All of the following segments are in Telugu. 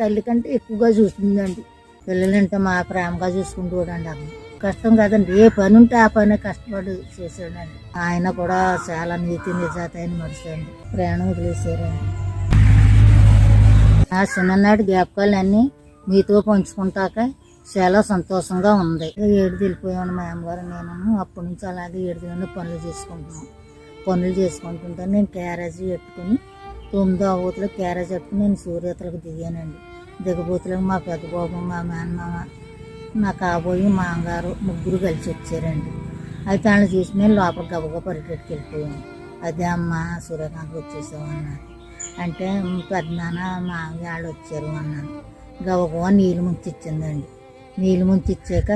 తల్లి కంటే ఎక్కువగా చూస్తుందండి. పిల్లలంటే మా ప్రేమగా చూసుకుంటూడండి అమ్మ. కష్టం కాదండి. ఏ పని ఉంటే ఆ పని కష్టపడి చేశాడండి ఆయన కూడా చాలా నీతి నిజాత అయిన మనిషి అండి ప్రయాణం వదిలేసారండి ఆ చిన్ననాటి జ్ఞాపకాలన్నీ మీతో పంచుకుంటాక చాలా సంతోషంగా ఉంది. ఏడు వెళ్ళిపోయాను మా అమ్మగారు నేను అప్పటి నుంచి అలాగే ఏడుదిలోనే పనులు చేసుకుంటున్నాం. పనులు చేసుకుంటుంటే నేను క్యారేజీ పెట్టుకుని తొమ్మిదో అవతలో క్యారేజ్ పెట్టుకుని నేను సూర్యతలకు దిగానండి. దిగబోతులకు మా పెద్ద బాబు మా మేనమామ నా కాబోయి మా అమ్మగారు ముగ్గురు కలిసి వచ్చారండి. అయితే వాళ్ళు చూసి మేము లోపల గబగబా పరిగెట్టుకు వెళ్ళిపోయాము అదే అమ్మ సూర్యకాంత్ వచ్చేసావు అన్నారు అంటే పెద్దనాన్న మా వాళ్ళు వచ్చారు అన్నాను గబగబా నీళ్ళు ముంచి ఇచ్చిందండి నీళ్ళు ముంచి ఇచ్చాక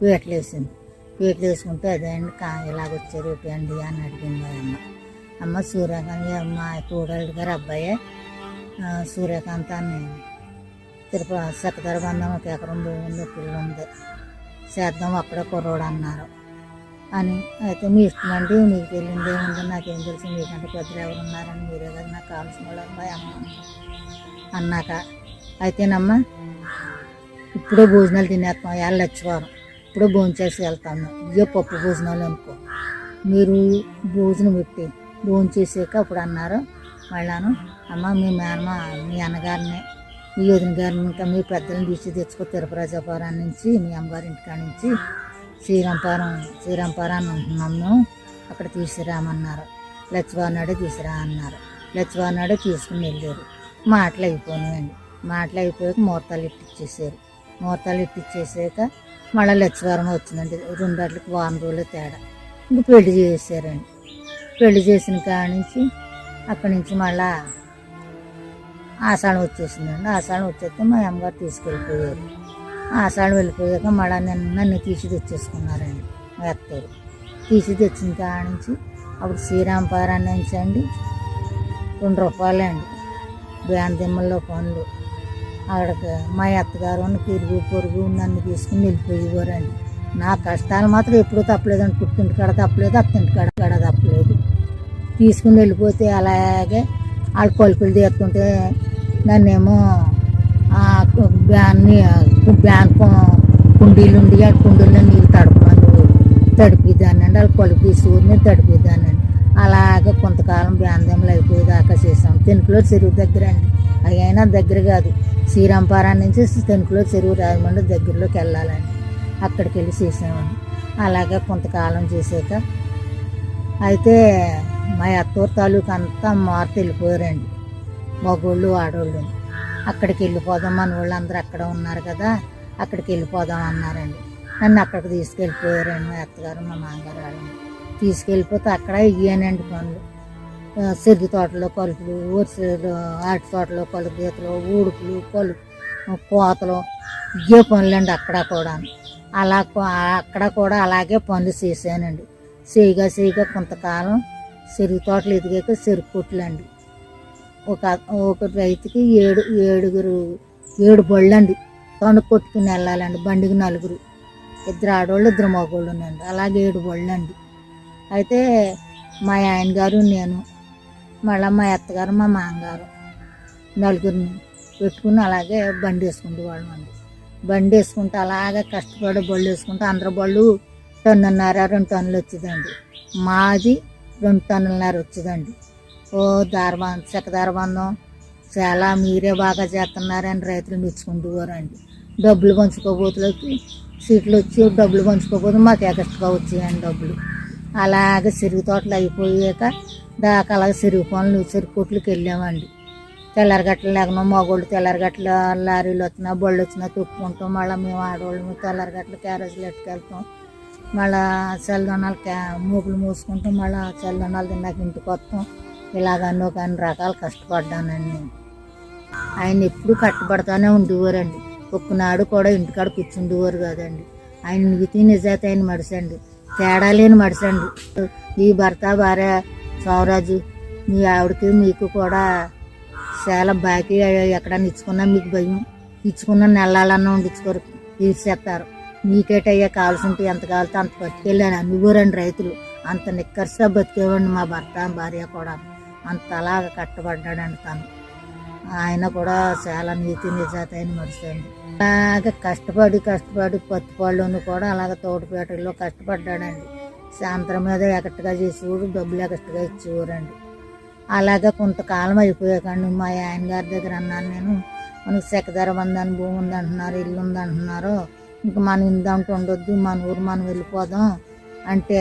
పీటలు వేసింది. పీటలు వేసుకుంటే అదే అండి కా ఇలాగొచ్చారు ఏంటి అండి అని అడిగింది అమ్మ. అమ్మ సూర్యకాంత్ అమ్మ తోడల్లి గారు అబ్బాయే సూర్యకాంత్ అని తిరుపతి సక్కదర బంధం ఒక ఎకరం భూమి ఉంది పిల్లలు ఉంది. చేద్దాం అక్కడే కుర్రోడు అన్నారు. అని అయితే మీ ఇష్టం అండి మీకు తెలియదు ఏముంది నాకేం తెలుసు మీకంటే పెద్దలు ఎవరు ఉన్నారని మీరే కదా నాకు కావాల్సిన వాళ్ళు అమ్మ అన్నాక అయితేనమ్మా ఇప్పుడే భోజనాలు తినేస్తాం వెళ్ళొచ్చుకోరు ఇప్పుడే భోజనం చేసి వెళ్తాము ఇవే పప్పు భోజనాలు అనుకో. మీరు భోజనం పెట్టి భోజనం చేసాక అప్పుడు అన్నారు వాళ్ళను. అమ్మ మీ మేనమ్మ మీ అన్నగారిని మీ వదిన గారిని ఇంకా మీ పెద్దలను తీసి తెచ్చుకో తిరుపరాజాపురం నుంచి మీ అమ్మగారి ఇంటికాడ నుంచి శ్రీరంపారం శ్రీరంపారం అని ఉంటున్నాం మేము. అక్కడ తీసుకురామన్నారు. లచ్చివారినాడే తీసుకురా అన్నారు లచ్చివారినాడే తీసుకుని వెళ్ళారు. మాటలు అయిపోయినాయండి. మాటలు అయిపోయాక ముహూర్తాలు ఇట్టిచ్చేసారు ముహూర్తాలు ఇట్టిచ్చేసాక మళ్ళీ లచ్చివారం వచ్చిందండి. రెండాట్లకి వారం రోజులు తేడా. ఇంక పెళ్ళి చేసారండి పెళ్ళి చేసిన కాడ నుంచి అక్కడి నుంచి మళ్ళా ఆషాఢం వచ్చేసిందండి. ఆషాఢం వచ్చేస్తే మా అమ్మగారు తీసుకెళ్ళిపోయారు. ఆషాఢం వెళ్ళిపోయాక మళ్ళీ నన్ను నన్ను తీసి తెచ్చేసుకున్నారండి మా అత్తయ్య తీసి తెచ్చిన కాడ నుంచి అప్పుడు శ్రీరాంపారాన్ని నుంచి అండి రెండు రూపాయలే అండి. బ్యాందిమ్మల్లో పనులు. అక్కడికి మా అత్తగారు తిరుగు పొరుగు నన్ను తీసుకుని వెళ్ళిపోయేవారండి. నా కష్టాలు మాత్రం ఎప్పుడూ తప్పలేదండి. పుట్టింటి కాడ తప్పలేదు అత్తింటి కాడ కాడ తప్పలేదు. తీసుకుని వెళ్ళిపోతే అలాగే వాళ్ళు కొలుపులు తీసుకుంటే నన్నేమో ఆ బ్యాన్ని బ్యాన్ కుండీలు ఉండి ఆ కుండీల్లో నీళ్ళు తడపమని తడిపిద్దానండి వాళ్ళు కొలిపి తీసుకుని తడిపిద్దానండి అలాగే కొంతకాలం బ్యాందంలో అయిపోయేదాకా చేసాం. తెనుకులో చెరువు దగ్గర అండి అవి అయినా దగ్గర కాదు. శ్రీరాంపారా నుంచి తెనుకులో చెరువు రాజమండ్రి దగ్గరలోకి వెళ్ళాలండి. అక్కడికి వెళ్ళి చేసామండి. అలాగే కొంతకాలం చేసాక అయితే మా అత్తూరు తాలూకు అంతా మార్పు వెళ్ళిపోయారండి మగోళ్ళు ఆడోళ్ళు. అక్కడికి వెళ్ళిపోదాం మన వాళ్ళు అందరూ అక్కడ ఉన్నారు కదా అక్కడికి వెళ్ళిపోదాం అన్నారండి. నన్ను అక్కడికి తీసుకెళ్ళిపోయారండి మా అత్తగారు మా మామగారు వాళ్ళని. తీసుకెళ్ళిపోతే అక్కడ ఇయ్యానండి పనులు. ఆ, తోటలో కలుపులు ఊరిసేలు ఆటి తోటలో కలుపు గీతలు ఊడుపులు కలుపు కోతలు ఇవే పనులండి అక్కడ కూడా అలా అక్కడ కూడా అలాగే పనులు చేశానండి. చేయగా చేయగా కొంతకాలం చెరుకు తోటలు ఎదిగాక చెరుకు కొట్లండి ఒక ఒక రైతుకి ఏడు ఏడుగురు ఏడు బళ్ళండి. తను కొట్టుకుని వెళ్ళాలండి. బండికి నలుగురు. ఇద్దరు ఆడవాళ్ళు ఇద్దరు మగవాళ్ళునండి అలాగే ఏడు బళ్ళండి. అయితే మా ఆయన గారు నేను మళ్ళీ మా అత్తగారు మా మామగారు నలుగురిని పెట్టుకుని అలాగే బండి వేసుకుంటూ వాళ్ళం అండి బండి వేసుకుంటూ అలాగే కష్టపడి బళ్ళు వేసుకుంటూ అందరు బళ్ళు టన్నున్నర రెండు టన్నులు వచ్చేదండి. మాది రెండు టన్నులన్నర వచ్చేదండి. ఓ దారబంధం చెక్కదారబంధం. చాలా మీరే బాగా చేస్తున్నారని రైతులు మెచ్చుకుంటూవారండి డబ్బులు పంచుకోబోతులకి సీట్లు వచ్చి డబ్బులు పంచుకోబోతే మాకు ఎగస్ట్రా వచ్చాయండి డబ్బులు. అలాగే చెరుకు తోటలు అయిపోయాక దాకా అలాగే చెరుకు పనులు చెరుకు కొట్లకి వెళ్ళామండి. తెల్లరగట్టలు లేకుండా మగోళ్ళు తెల్లారగట్ల లారీలు వచ్చినా బళ్ళు వచ్చినా తొక్కుకుంటాం. మళ్ళీ మేము ఆడవాళ్ళు తెల్లారగట్ల క్యారేజీలు ఎట్టుకెళ్తాం. మళ్ళీ చల్లదనాలు క్యా మూపులు మూసుకుంటాం. మళ్ళీ చల్లదనాలు తిన్నాక ఇంటికి వస్తాం ఇలాగన్నో కానీ రకాలు కష్టపడ్డానండి నేను ఆయన ఎప్పుడు కట్టుబడతానే ఉండేవారండి. ఒక్కనాడు కూడా ఇంటికాడ కూర్చుండేవారు కాదండి. ఆయన నీతి నిజాత అయిన మడిసండి. తేడా లేని మడిసండి. ఈ భర్త భార్య సౌరాజు మీ ఆవిడకి మీకు కూడా చాలా బాకీ ఎక్కడన్నా ఇచ్చుకున్నా మీకు భయం. ఇచ్చుకున్న నెలలన్నా ఉండించుకోరు తీర్చేస్తారు మీకేటయ్యా కావాల్సింటే ఎంత కావాలితే అంత పట్టుకెళ్ళాను అమ్మివ్వరండి రైతులు. అంత నిక్కర్సా బతికేవండి మా భర్త భార్య కూడా అంత అలాగ కట్టబడ్డాడండి తను. ఆయన కూడా చాలా నీతి నిజాత అయిన మనిషి అండి అలాగే కష్టపడి కష్టపడి పత్తిపాళ్ళను కూడా అలాగ తోటపేటల్లో కష్టపడ్డాడండి. సాయంత్రం మీద ఎకట్టుగా చేసేవారు డబ్బులు ఎకట్టుగా ఇచ్చేవారండి. అలాగే కొంతకాలం అయిపోయాకండి. మా ఆయన గారి దగ్గర అన్నాను నేను మనకు సెకదర బంధాన్ని భూమి ఉంది అంటున్నారు ఇల్లు ఉంది అంటున్నారు ఇంక మనం ఇందంటూ ఉండొద్దు మన ఊరు మనం వెళ్ళిపోదాం అంటే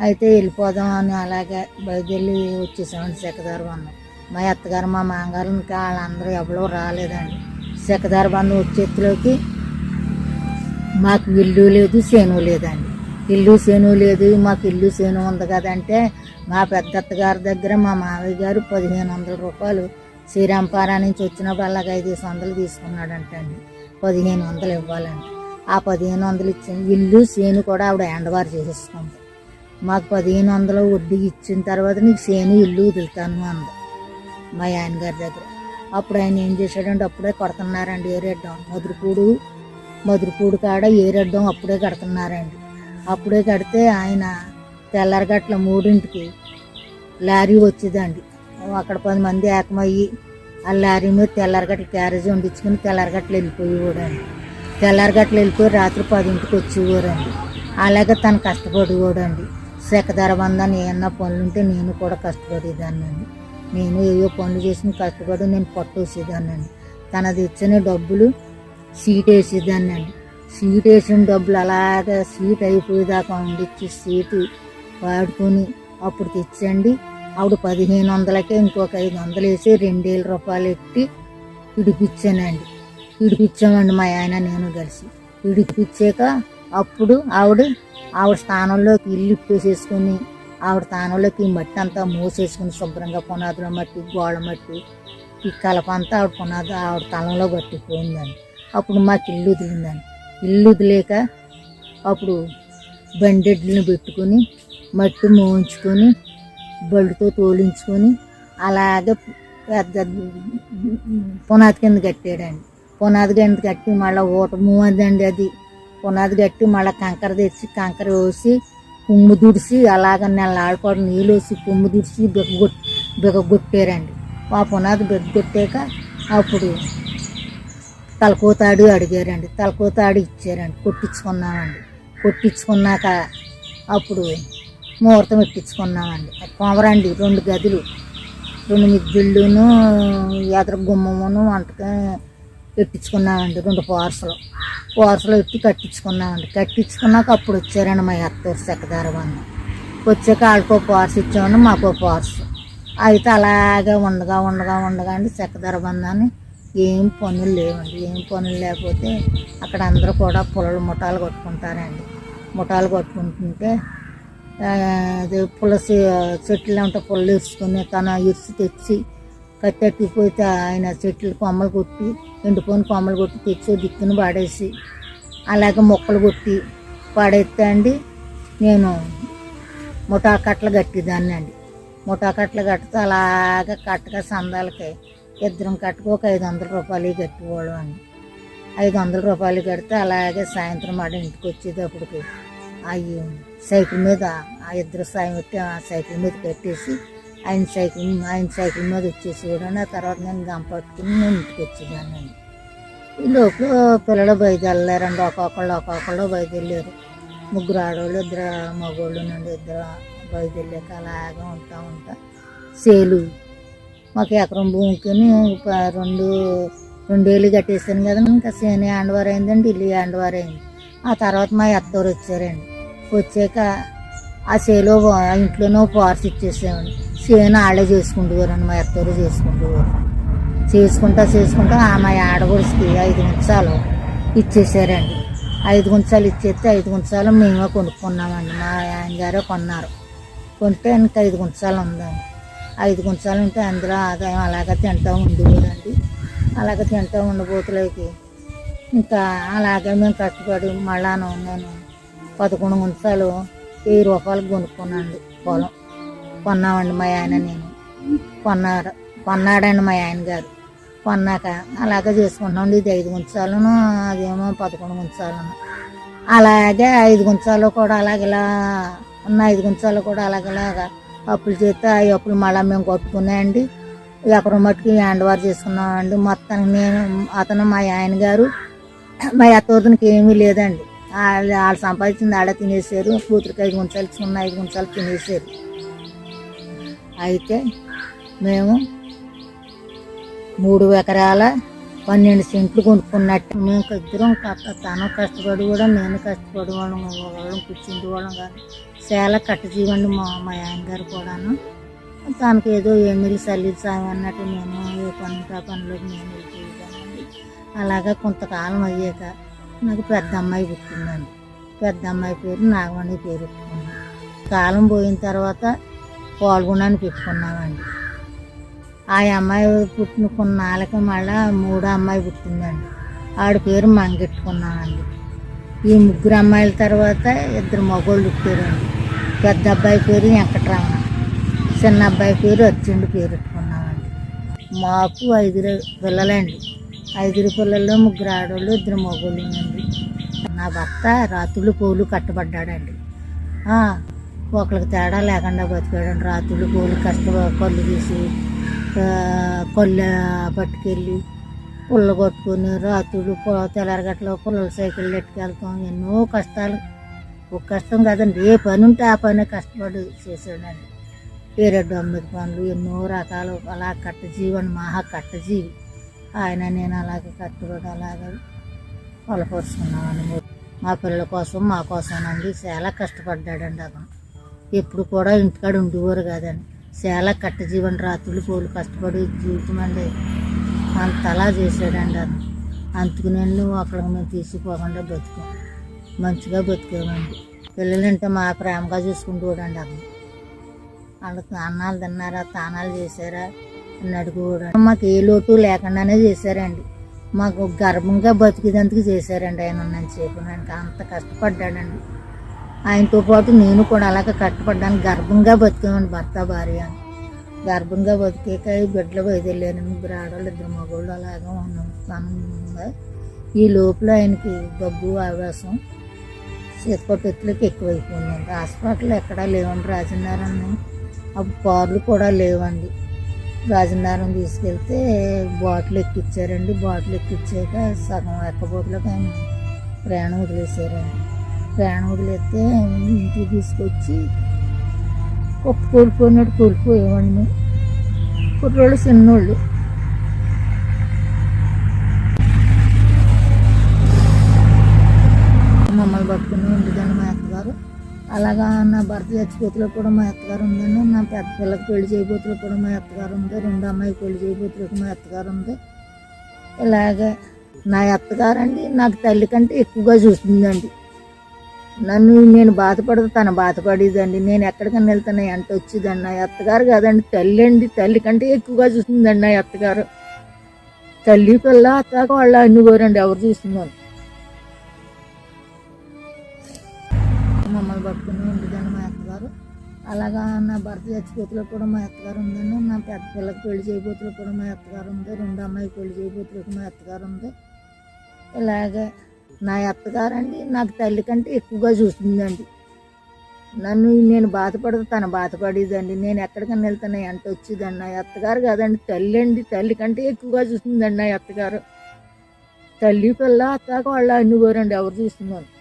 అయితే వెళ్ళిపోదాం అని అలాగే బయలుదేరి వచ్చేసామండి సెకదార బంధం. మా అత్తగారు మా మామగారు ఇంకా వాళ్ళందరూ ఎవరో రాలేదండి. సెకదార బంధం వచ్చేట్లోకి మాకు ఇల్లు లేదు సేను లేదండి. ఇల్లు సేను లేదు మాకు ఇల్లు సేను ఉంది కదంటే మా పెద్దత్తగారి దగ్గర మా మావయ్య గారు పదిహేను వందల రూపాయలు శ్రీరాంపారా నుంచి వచ్చినప్పుడు అలాగ ఐదు వందలు తీసుకున్నాడంటండి. పదిహేను వందలు ఇవ్వాలండి. ఆ పదిహేను వందలు ఇచ్చిన ఇల్లు సేను కూడా ఆవిడ ఎండవారు చేసేసుకుంది. మాకు పదిహేను వందలు వడ్డీ ఇచ్చిన తర్వాత నీకు సేను ఇల్లు వదులుతాను అంద మా ఆయనగారి దగ్గర. అప్పుడు ఆయన ఏం చేశాడంటే అప్పుడే కొడుతున్నారండి ఏరెడ్డం మధురపూడు మధురపూడు కాడ ఏరెడ్డం అప్పుడే కడుతున్నారండి. అప్పుడే కడితే ఆయన తెల్లరగట్ల మూడింటికి లారీ వచ్చేదండి. అక్కడ పది మంది ఏకమయ్యి ఆ లారీ మీద తెల్లరగట్ల క్యారేజ్ వండించుకుని తెల్లారగట్ల వెళ్ళిపోయేవాడండి. తెల్లారగట్ల వెళ్ళిపోయి రాత్రి పదింటికి వచ్చేవారండి. అలాగే తను కష్టపడేవాడండి. సెకదర బంధాన్ని ఏమన్నా పనులుంటే నేను కూడా కష్టపడేదాన్ని నేను ఏవో పనులు చేసిన కష్టపడి నేను పట్టేసేదాన్ని తనది ఇచ్చిన డబ్బులు సీట్ వేసేదాన్ని సీట్ వేసిన డబ్బులు అలాగే సీట్ అయిపోయేదాకా ఉండిచ్చి సీటు వాడుకొని అప్పుడు తెచ్చండి. ఆవిడ పదిహేను వందలకే ఇంకొక ఐదు వందలు వేసి రెండేల రూపాయలు ఎట్టి ఇడిపించానండి ఇడిపించామండి మా ఆయన నేను కలిసి. ఇడిపించాక అప్పుడు ఆవిడ ఆవిడ స్థానంలోకి ఇల్లు ఇప్పేసేసుకుని ఆవిడ స్థానంలోకి మట్టి అంతా మూసేసుకుని శుభ్రంగా పునాదుల మట్టి గోడ మట్టి ఈ కలప అంతా ఆవిడ పునాది ఆవిడ తలంలో పట్టిపోయిందండి అప్పుడు మాకు ఇల్లు వదిలిందండి. ఇల్లు వదిలేక అప్పుడు బండెడ్లను పెట్టుకొని మట్టి మోయించుకొని బళ్ళుతో తోలించుకొని అలాగే పెద్ద పునాది కింద కట్టాడండి. పునాది కింద కట్టి మళ్ళీ ఊట మూవదండి అది. పునాది కట్టి మళ్ళీ కంకర తెచ్చి కంకర వేసి కుమ్ము దుడిసి అలాగ నెలలాడిపాడు నీళ్ళు వేసి కుమ్ము దుడిసి బిగగొట్ బిగగొట్టారండి ఆ పునాది బిగగొట్టాక అప్పుడు తలకోతాడు అడిగారండి. తలకోతాడు ఇచ్చారండి. కొట్టించుకున్నామండి. కొట్టించుకున్నాక అప్పుడు ముహూర్తం ఎట్టించుకున్నామండి కొమరండి రెండు గదులు. రెండు మిద్దుళ్ళును ఎదర గుమ్మమును వంటకం పెట్టించుకున్నామండి రెండు పోర్సలు. పోర్సలు ఎట్టి కట్టించుకున్నామండి కట్టించుకున్నాక అప్పుడు వచ్చారండి మా అత్తూరు సెక్కదార వాళ్ళు వచ్చాక వాళ్ళకో పోర్స్ ఇచ్చామండి మాకో పోర్స్. అయితే అలాగే ఉండగా ఉండగా ఉండగా అండి సెక్కదార బంధాన్ని ఏం పనులు లేవండి. ఏం పనులు లేకపోతే అక్కడ అందరూ కూడా పుల్లలు ముఠాలు కొట్టుకుంటారండి. ముఠాలు కొట్టుకుంటుంటే అది పులసి చెట్లు ఉంటే పుల్ల ఇరుచుకొని తన ఇరుసు తెచ్చి కట్టెట్టుకుపోతే ఆయన చెట్లు కొమ్మలు కొట్టి ఎండిపోయిన కొమ్మలు కొట్టి తెచ్చి దిక్కును దిక్కున పాడేసి అలాగే మొక్కలు కొట్టి పాడేస్తే అండి నేను ముఠా కట్టలు కట్టేదాన్ని అండి. ముఠా కట్టలు కట్టితే అలాగ కట్టగా సందాలకి ఇద్దరం కట్టుకు ఒక ఐదు వందల రూపాయలు కట్టుకోవడం అండి. ఐదు వందల రూపాయలు కడితే అలాగే సాయంత్రం ఆడ ఇంటికి వచ్చేటప్పటికి అవి సైకిల్ మీద ఆ ఇద్దరు సాయం పెట్టి ఆ సైకిల్ మీద కట్టేసి ఆయన సైకిల్ ఆయన సైకిల్ మీద వచ్చేసి కూడా ఆ తర్వాత నేను గంప పట్టుకుని నేను ఇంటికి వచ్చేదాన్ని. అండి ఈ లోపల పిల్లలు బయలుదేరారండి ఒక్కొక్కళ్ళు ఒక్కొక్కళ్ళు బయలుదేరారు. ముగ్గురు ఆడవాళ్ళు ఇద్దరు మగవాళ్ళు నుండి ఇద్దరు బయలుదేరాక అలాగే ఉంటా ఉంటా సేలు మాకు ఎకరం భూమికి రెండు రెండేళ్ళు కట్టేసాను కదా. ఇంకా సేని ఆండవారు అయిందండి ఇల్లు ఆండవారు అయింది. ఆ తర్వాత మా అత్తవారు వచ్చారండి. వచ్చాక ఆ సేలో ఇంట్లోనో పార్స్ ఇచ్చేసామండి సేను ఆళ్ళే చేసుకుంటూవారండి మా అత్తవారు చేసుకుంటూవారు చేసుకుంటా చేసుకుంటా ఆ మా ఆడగొడుచుకి ఐదు నిమిషాలు ఇచ్చేసారండి. ఐదు గుంచాలు ఇచ్చేస్తే ఐదు గుంచాలు మేమే కొనుక్కున్నామండి. మా ఆయన గారే కొన్నారు. కొంటే ఇంకా ఐదు గుంచాలు ఉందండి. ఐదు గుంచాలు ఉంటే అందులో ఆదాయం అలాగే తింటూ ఉండేవారండి అలాగే తింటూ ఉండబోతులకి ఇంకా అలాగే మేము కష్టపడి మళ్ళాను నేను పదకొండు గుంచాలు వెయ్యి రూపాయలకు కొనుక్కున్నాండి. పొలం కొన్నామండి మా ఆయన నేను. కొన్నారు కొన్నాడండి మా ఆయన గారు. కొన్నాక అలాగే చేసుకుంటామండి ఇది ఐదు గుంచాలను అదేమో పదకొండు గుంచాలను. అలాగే ఐదు గుంచాలు కూడా అలాగేలా ఉన్న ఐదు గుంచాలు కూడా అలాగేలాగా అప్పులు చేస్తే ఆ అప్పులు మళ్ళీ మేము కొట్టుకున్నాయండి. ఎకరం మట్టుకు హ్యాండ్ ఓవర్ చేసుకున్నామండి. మొత్తానికి నేను అతను మా ఆయన గారు మా అత్తవతనికి ఏమీ లేదండి. వాళ్ళు వాళ్ళు సంపాదించింది ఆడ తినేసారు. కూతురికి ఐదు గుంచాలు చిన్న ఐదు గుంచాలు తినేసారు. అయితే మేము మూడు ఎకరాల పన్నెండు సెంట్లు కొనుక్కున్నట్టు మేము ఇద్దరం కష్ట- తను కష్టపడి కూడా నేను కష్టపడి వాళ్ళం వాళ్ళం కూర్చుంటే వాళ్ళం కాదు. చాలా కట్టజీవండి మా మా ఆయన గారు కూడాను. తనకు ఏదో ఎమ్మెల్యే సల్లీలు సాయం అన్నట్టు నేను ఏ పని ఆ పనిలోకి నేను వెళ్ళిపోయానండి. అలాగా కొంతకాలం అయ్యాక నాకు పెద్ద అమ్మాయి పుట్టిందండి. పెద్ద అమ్మాయి పేరు నాగమణి పేరు పెట్టుకున్నాను. కాలం పోయిన తర్వాత పాల్గొనని పెట్టుకున్నామండి ఆ అమ్మాయి పుట్టిన కొన్నాళ్ళకి మళ్ళా మూడో అమ్మాయి పుట్టిందండి. ఆడ పేరు మంగెట్టుకున్నామండి ఈ ముగ్గురు అమ్మాయిల తర్వాత ఇద్దరు మగోళ్ళు పుట్టారండి. పెద్ద అబ్బాయి పేరు వెంకటరమణ. చిన్న అబ్బాయి పేరు అర్జునుడు పేరు పెట్టుకున్నామండి మాకు ఐదుగురు పిల్లలండి. ఐదుగురు పిల్లల్లో ముగ్గురు ఆడవాళ్ళు ఇద్దరు మగోళ్ళండి నా భర్త రాత్రులు పూలు కట్టబడ్డాడండి. ఆ, ఒకరికి తేడా లేకుండా బతికాడండి. రాత్రులు పూలు కష్ట కళ్ళు తీసి ఆ, కొల్లు పట్టుకెళ్ళి పుల్ల కొట్టుకుని రాత్రులు తెల్లరగట్లో పుల్లల సైకిల్ ఎట్టుకెళ్తాం. ఎన్నో కష్టాలు. ఒక కష్టం కాదండి. ఏ పని ఉంటే ఆ పని కష్టపడి చేసాడండి పేరెడ్డు అమ్మిడి పనులు ఎన్నో రకాలు. అలా కట్టజీవి మహా కట్టజీవి. ఆయన నేను అలాగే కట్టుబడి అలాగే పొలపరుచుకున్నామండి మా పిల్లల కోసం మా కోసమనండి. చాలా కష్టపడ్డాడండి అతను. ఎప్పుడు కూడా ఇంటికాడ ఉండేవారు కాదండి. చాలా కట్టజీవన రాత్రులు పోలు కష్టపడి జీవితం అండి. అంతలా చేశాడండి అతను. అందుకునండి ఒకళ్ళకి మేము తీసుకుపోకుండా బతుకాం మంచిగా బతికామండి పిల్లలంటే మా ప్రేమగా చూసుకుంటూడండి అతను. వాళ్ళకి అన్నాలు తిన్నారా తానాలు చేశారా చేసుకున్నాడు కూడా. మాకు ఏ లోటు లేకుండానే చేశారండి. మాకు గర్భంగా బతికేదందుకు చేశారండి ఆయన నన్ను సేపు నాకు అంత కష్టపడ్డాడండి. ఆయనతో పాటు నేను కూడా అలాగే కష్టపడ్డాను. గర్భంగా బతికామండి భర్త భార్య. అని గర్భంగా బతికాక బిడ్డలు బయలుదేరాను ముగ్గురు ఆడవాళ్ళు ఇద్దరు మగవాళ్ళు అలాగే ఉన్నాం. ఈ లోపల ఆయనకి డబ్బు ఆవేశం చేతికొట్టెత్తులకి ఎక్కువైపోయిందండి. హాస్పిటల్ ఎక్కడా లేవండి రాజనారాయణ అప్పుడు కార్లు కూడా లేవండి. రాజనారం తీసుకెళ్తే బాటిల్ ఎక్కిచ్చారండి. బాటిల్ ఎక్కిచ్చాక సగం ఎక్కబోతులకు ఆయన ప్రయాణం వదిలేశారండి. ప్రయాణం వదిలేస్తే ఇంటికి తీసుకొచ్చి కుప్ప కోల్పోయినట్టు కోల్పోయేవాడిని కుర్రోళ్ళు చిన్నోళ్ళు మమ్మల్ని పట్టుకుని ఉండదండి మా అత్తగారు అలాగా నా భర్త చచ్చిపోతులో కూడా మా అత్తగారు ఉందండి. నా పెద్ద పిల్లకి పెళ్ళి చేయబోతులో కూడా మా అత్తగారు ఉంది. రెండు అమ్మాయి పెళ్ళి చేయబోతులకు మా అత్తగారు ఉంది. ఇలాగే నా అత్తగారు అండి నాకు తల్లి కంటే ఎక్కువగా చూస్తుందండి. నన్ను నేను బాధపడదు తను బాధపడేదండి. నేను ఎక్కడికైనా వెళ్తాను ఎంత వచ్చేదండి. నా అత్తగారు కాదండి తల్లి అండి. తల్లి కంటే ఎక్కువగా చూస్తుందండి నా అత్తగారు. తల్లి పిల్ల అత్తగా వాళ్ళ అన్ని కోరండి ఎవరు చూస్తున్నారు? అలాగా నా భర్త చచ్చిపోతులో కూడా మా అత్తగారు ఉందండి. నా పెద్ద పిల్లకి పెళ్ళి చేయబోతులో కూడా మా అత్తగారు ఉంది. రెండు అమ్మాయి పెళ్ళి చేయబోతులకు మా అత్తగారు ఉంది. ఇలాగే నా అత్తగారు అండి నాకు తల్లి కంటే ఎక్కువగా చూస్తుందండి. నన్ను నేను బాధపడదు తను బాధపడేదండి. నేను ఎక్కడికైనా వెళ్తాను ఎంత వచ్చేదండి. నా అత్తగారు కాదండి తల్లి అండి. తల్లి కంటే ఎక్కువగా చూస్తుందండి నా అత్తగారు. తల్లి పిల్ల అత్తగా వాళ్ళ అన్నివారండి ఎవరు చూస్తున్నారు?